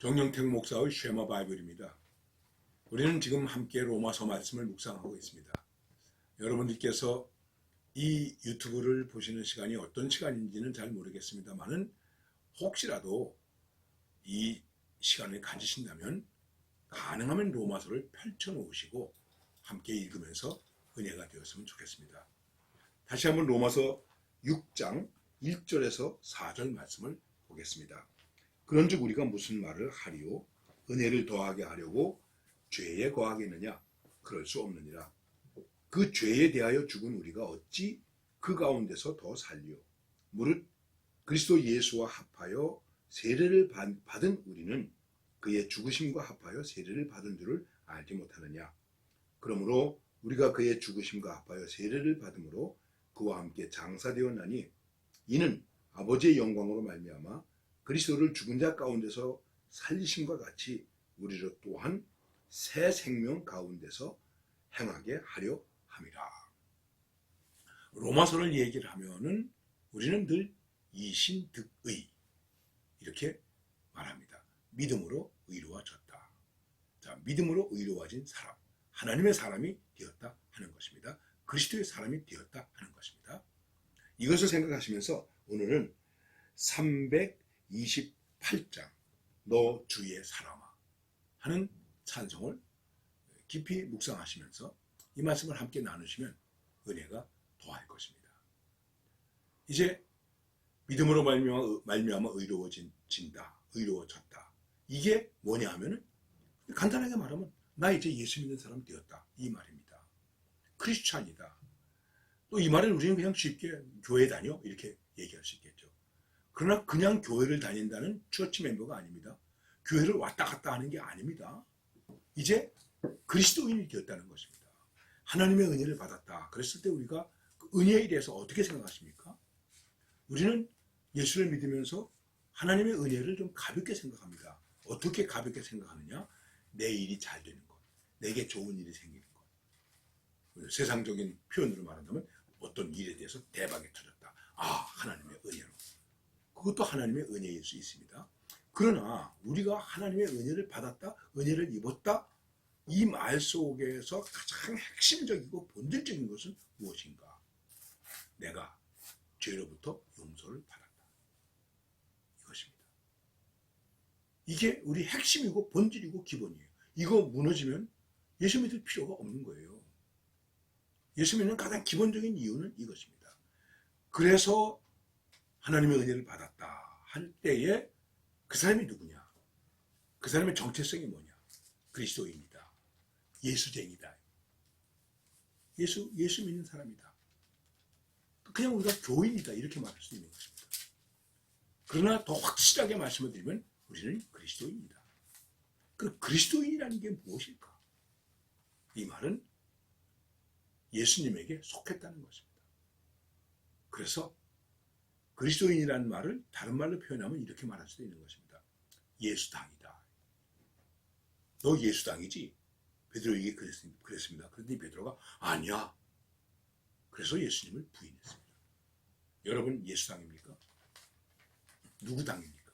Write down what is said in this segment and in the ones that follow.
정영택 목사의 쉐마 바이블입니다. 우리는 지금 함께 로마서 말씀을 묵상하고 있습니다. 여러분들께서 이 유튜브를 보시는 시간이 어떤 시간인지는 잘 모르겠습니다만은 혹시라도 이 시간을 가지신다면 가능하면 로마서를 펼쳐 놓으시고 함께 읽으면서 은혜가 되었으면 좋겠습니다. 다시 한번 로마서 6장 1절에서 4절 말씀을 보겠습니다. 그런즉 우리가 무슨 말을 하리요? 은혜를 더하게 하려고 죄에 거하겠느냐? 그럴 수 없느니라. 그 죄에 대하여 죽은 우리가 어찌 그 가운데서 더 살리요? 무릇 그리스도 예수와 합하여 세례를 받- 받은 우리는 그의 죽으심과 합하여 세례를 받은 줄을 알지 못하느냐? 그러므로 우리가 그의 죽으심과 합하여 세례를 받음으로 그와 함께 장사되었나니 이는 아버지의 영광으로 말미암아 그리스도를 죽은 자 가운데서 살리심과 같이 우리를 또한 새 생명 가운데서 행하게 하려 함이라. 로마서를 얘기를 하면은 우리는 늘 이신득의 이렇게 말합니다. 믿음으로 의로워졌다. 자, 믿음으로 의로워진 사람, 하나님의 사람이 되었다 하는 것입니다. 그리스도의 사람이 되었다 하는 것입니다. 이것을 생각하시면서 오늘은 328장 너 주의 사람아 하는 찬송을 깊이 묵상하시면서 이 말씀을 함께 나누시면 은혜가 더할 것입니다. 이제 믿음으로 말미암아, 말미암아 의로워진다, 의로워졌다. 이게 뭐냐 하면은 간단하게 말하면 나 이제 예수 믿는 사람 되었다 이 말입니다. 크리스찬이다. 또 이 말을 우리는 그냥 쉽게 교회 다녀 이렇게 얘기할 수 있겠죠. 그러나 그냥 교회를 다닌다는 처치 멤버가 아닙니다. 교회를 왔다 갔다 하는 게 아닙니다. 이제 그리스도인이 되었다는 것입니다. 하나님의 은혜를 받았다. 그랬을 때 우리가 그 은혜에 대해서 어떻게 생각하십니까? 우리는 예수를 믿으면서 하나님의 은혜를 좀 가볍게 생각합니다. 어떻게 가볍게 생각하느냐? 내 일이 잘 되는 것, 내게 좋은 일이 생기는 것. 세상적인 표현으로 말한다면 어떤 일에 대해서 대박이 터졌다. 아, 하나님의 은혜로. 그것도 하나님의 은혜일 수 있습니다. 그러나 우리가 하나님의 은혜를 받았다, 은혜를 입었다, 이 말 속에서 가장 핵심적이고 본질적인 것은 무엇인가? 내가 죄로부터 용서를 받았다. 이것입니다. 이게 우리 핵심이고 본질이고 기본이에요. 이거 무너지면 예수 믿을 필요가 없는 거예요. 예수 믿는 가장 기본적인 이유는 이것입니다. 그래서 하나님의 은혜를 받았다 할 때에 그 사람이 누구냐? 그 사람의 정체성이 뭐냐? 그리스도인이다. 예수쟁이다. 예수, 예수 믿는 사람이다. 그냥 우리가 교인이다. 이렇게 말할 수 있는 것입니다. 그러나 더 확실하게 말씀을 드리면 우리는 그리스도인이다. 그 그리스도인이라는 게 무엇일까? 이 말은 예수님에게 속했다는 것입니다. 그래서 그리스도인이라는 말을 다른 말로 표현하면 이렇게 말할 수도 있는 것입니다. 예수당이다. 너 예수당이지? 베드로에게 그랬습니다. 그런데 베드로가 아니야. 그래서 예수님을 부인했습니다. 여러분 예수당입니까? 누구 당입니까?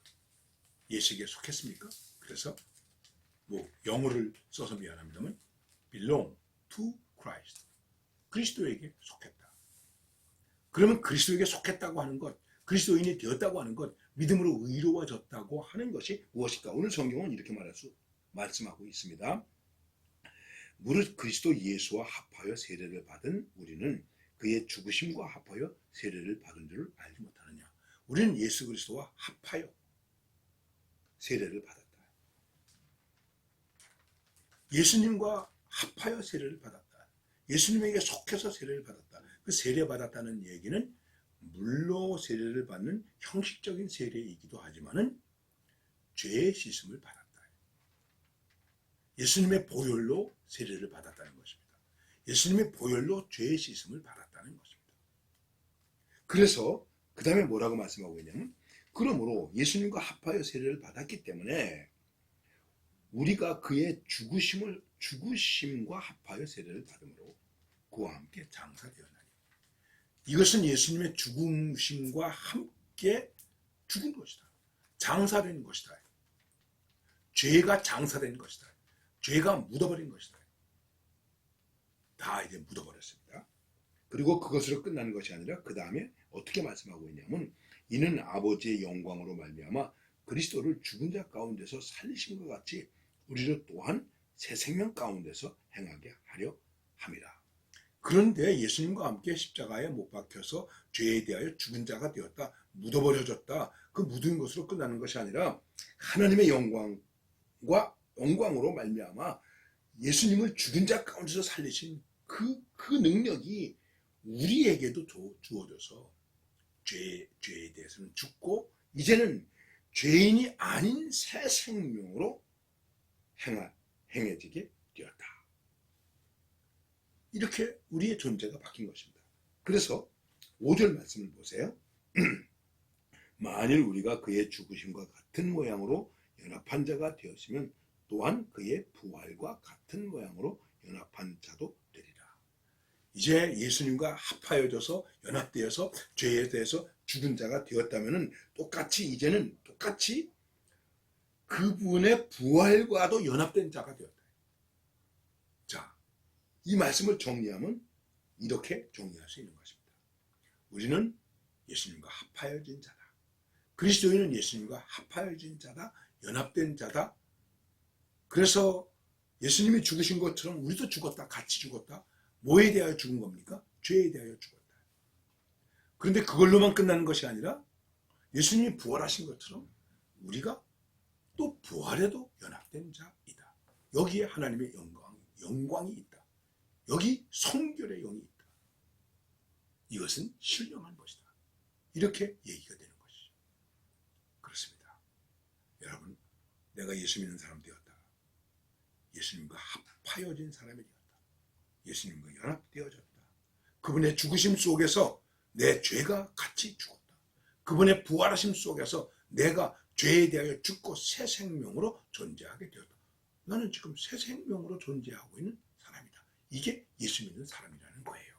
예수에게 속했습니까? 그래서 뭐 영어를 써서 미안합니다만 belong to Christ. 그리스도에게 속했다. 그러면 그리스도에게 속했다고 하는 것, 그리스도인이 되었다고 하는 것, 믿음으로 의로워졌다고 하는 것이 무엇일까? 오늘 성경은 이렇게 말할 수 말씀하고 있습니다. 무릇 그리스도 예수와 합하여 세례를 받은 우리는 그의 죽으심과 합하여 세례를 받은 줄을 알지 못하느냐. 우리는 예수 그리스도와 합하여 세례를 받았다. 예수님과 합하여 세례를 받았다. 예수님에게 속해서 세례를 받았다. 그 세례 받았다는 얘기는 물 로 세례를 받는 형식적인 세례이기도 하지만은 죄의 씻음을 받았다. 예수님의 보혈로 세례를 받았다는 것입니다. 예수님의 보혈로 죄의 씻음을 받았다는 것입니다. 그래서 그 다음에 뭐라고 말씀하고 있냐면 그러므로 예수님과 합하여 세례를 받았기 때문에 우리가 그의 죽으심을 죽으심과 합하여 세례를 받음으로 그와 함께 장사되었나니 이것은 예수님의 죽으심과 함께 죽은 것이다. 장사된 것이다. 죄가 장사된 것이다. 죄가 묻어버린 것이다. 다 이제 묻어버렸습니다. 그리고 그것으로 끝나는 것이 아니라 그 다음에 어떻게 말씀하고 있냐면 이는 아버지의 영광으로 말미암아 그리스도를 죽은 자 가운데서 살리신 것 같이 우리를 또한 새 생명 가운데서 행하게 하려 함이라. 그런데 예수님과 함께 십자가에 못 박혀서 죄에 대하여 죽은 자가 되었다. 묻어버려졌다. 그 묻은 것으로 끝나는 것이 아니라 하나님의 영광과 영광으로 말미암아 예수님을 죽은 자 가운데서 살리신 그, 그 능력이 우리에게도 주- 주어져서 죄, 죄에 대해서는 죽고 이제는 죄인이 아닌 새 생명으로 행해지게 되었다. 이렇게 우리의 존재가 바뀐 것입니다. 그래서 5절 말씀을 보세요. 만일 우리가 그의 죽으심과 같은 모양으로 연합한 자가 되었으면 또한 그의 부활과 같은 모양으로 연합한 자도 되리라. 이제 예수님과 합하여져서 연합되어서 죄에 대해서 죽은 자가 되었다면은 똑같이 이제는 똑같이 그분의 부활과도 연합된 자가 되었다. 자, 이 말씀을 정리하면 이렇게 정리할 수 있는 것입니다. 우리는 예수님과 합하여진 자다. 그리스도인은 예수님과 합하여진 자다. 연합된 자다. 그래서 예수님이 죽으신 것처럼 우리도 죽었다. 같이 죽었다. 뭐에 대하여 죽은 겁니까? 죄에 대하여 죽었다. 그런데 그걸로만 끝나는 것이 아니라 예수님이 부활하신 것처럼 우리가 또 부활에도 연합된 자이다. 여기에 하나님의 영광, 영광이 있다. 여기 성결의 영이 있다. 이것은 신령한 것이다. 이렇게 얘기가 되는 것이죠. 그렇습니다. 여러분, 내가 예수 믿는 사람 되었다. 예수님과 합하여진 사람이 되었다. 예수님과 연합되어졌다. 그분의 죽으심 속에서 내 죄가 같이 죽었다. 그분의 부활하심 속에서 내가 죄에 대하여 죽고 새 생명으로 존재하게 되었다. 나는 지금 새 생명으로 존재하고 있는 사람이다. 이게 예수 믿는 사람이라는 거예요.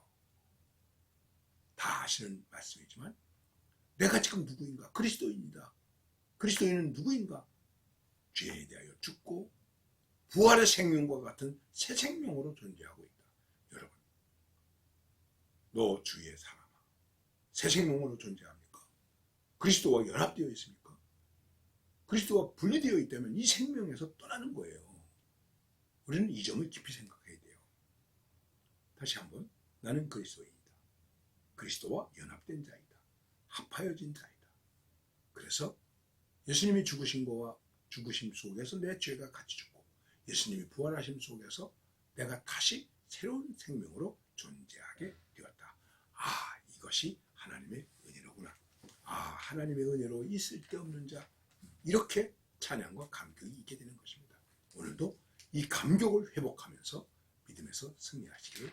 다 아시는 말씀이지만 내가 지금 누구인가? 그리스도인이다. 그리스도인은 누구인가? 죄에 대하여 죽고 부활의 생명과 같은 새 생명으로 존재하고 있다. 여러분, 너 주의 사람아, 새 생명으로 존재합니까? 그리스도와 연합되어 있습니까? 그리스도와 분리되어 있다면 이 생명에서 떠나는 거예요. 우리는 이 점을 깊이 돼요. 다시 한번, 나는 그리스도인이다. 그리스도와 연합된 자이다. 합하여진 자이다. 그래서 예수님이 죽으신 거와 죽으심 속에서 내 죄가 같이 죽고 예수님이 부활하심 속에서 내가 다시 새로운 생명으로 존재하게 되었다. 아, 이것이 하나님의 은혜로구나. 아, 하나님의 은혜로 이 쓸데없는 자. 이렇게 찬양과 감격이 있게 되는 것입니다. 오늘도 이 감격을 회복하면서 믿음에서 승리하시길